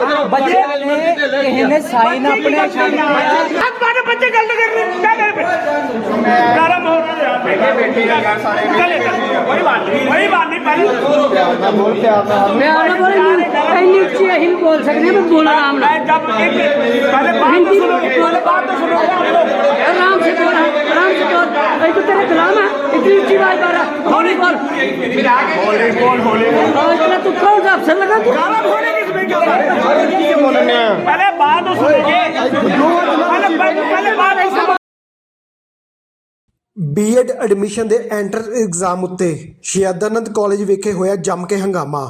ਬੱਚੇ ਨੇ ਕਿਸੇ ਨੇ ਸਾਈਨ ਆਪਣੇ ਅੱਜ ਬਾਰੇ ਬੱਚੇ ਗੱਲ ਕਰਨੀ क्या कर गरम हो रहा है बैठे बैठे यार सारे कोई बात नहीं कोई बात नहीं पहले मैं आना बोल कहीं नीचे ही बोल सकते हैं मैं बोल आराम मैं जब एक पहले बात तो सुनो पहले बात तो सुनो आराम से बोल आराम से बोल ये तो तेरे गुलाम है इतनी ऊंची आवाज कर रहा हौली बोल होली बोल होली बोल और इतना तू कौन सा अफसर लगा तू ਬੀਐਡ ਐਡਮਿਸ਼ਨ ਦੇ ਐਂਟਰ ਐਗਜ਼ਾਮ ਉੱਤੇ ਸ਼ਿਆਦਾਨੰਦ ਕਾਲਜ ਵਿਖੇ ਹੋਇਆ ਜੰਮ ਕੇ ਹੰਗਾਮਾ।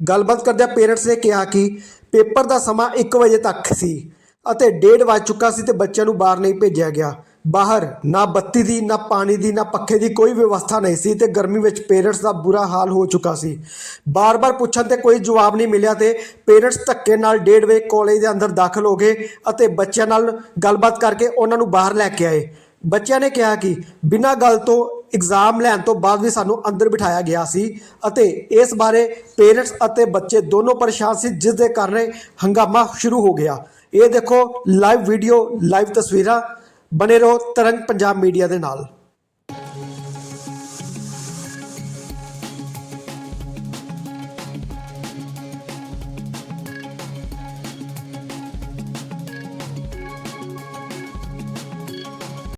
ਗੱਲਬਾਤ ਕਰਦਿਆਂ ਪੇਰੈਂਟਸ ਨੇ ਕਿਹਾ ਕਿ ਪੇਪਰ ਦਾ ਸਮਾਂ 1 ਵਜੇ ਤੱਕ ਸੀ ਅਤੇ 1:30 ਵਜ ਚੁੱਕਾ ਸੀ ਤੇ ਬੱਚਿਆਂ ਨੂੰ ਬਾਹਰ ਨਹੀਂ ਭੇਜਿਆ ਗਿਆ। ਬਾਹਰ ਨਾ ਬੱਤੀ ਦੀ, ਨਾ ਪਾਣੀ ਦੀ, ਨਾ ਪੱਖੇ ਦੀ ਕੋਈ ਵਿਵਸਥਾ ਨਹੀਂ ਸੀ ਤੇ ਗਰਮੀ ਵਿੱਚ ਪੇਰੈਂਟਸ ਦਾ ਬੁਰਾ ਹਾਲ ਹੋ ਚੁੱਕਾ ਸੀ। ਬਾਰ-ਬਾਰ ਪੁੱਛਣ ਤੇ ਕੋਈ ਜਵਾਬ ਨਹੀਂ ਮਿਲਿਆ ਤੇ ਪੇਰੈਂਟਸ ਧੱਕੇ ਨਾਲ 1:30 ਵਜੇ ਕਾਲਜ ਦੇ ਅੰਦਰ ਦਾਖਲ ਹੋ ਗਏ ਅਤੇ ਬੱਚਿਆਂ ਨਾਲ ਗੱਲਬਾਤ ਕਰਕੇ ਉਹਨਾਂ ਨੂੰ ਬਾਹਰ ਲੈ ਕੇ ਆਏ। ਬੱਚਿਆਂ ਨੇ ਕਿਹਾ ਕਿ ਬਿਨਾਂ ਗੱਲ ਤੋਂ ਇਗਜ਼ਾਮ ਲੈਣ ਤੋਂ ਬਾਅਦ ਵੀ ਸਾਨੂੰ ਅੰਦਰ ਬਿਠਾਇਆ ਗਿਆ ਸੀ ਅਤੇ ਇਸ ਬਾਰੇ ਪੇਰੈਂਟਸ ਅਤੇ ਬੱਚੇ ਦੋਨੋਂ ਪਰੇਸ਼ਾਨ ਸੀ ਜਿਸ ਦੇ ਕਾਰਨ ਹੰਗਾਮਾ ਸ਼ੁਰੂ ਹੋ ਗਿਆ। ਇਹ ਦੇਖੋ ਲਾਈਵ ਵੀਡੀਓ ਲਾਈਵ ਤਸਵੀਰਾਂ ਬਣੇ ਰਹੋ ਤਰੰਗ ਪੰਜਾਬ ਮੀਡੀਆ ਦੇ ਨਾਲ।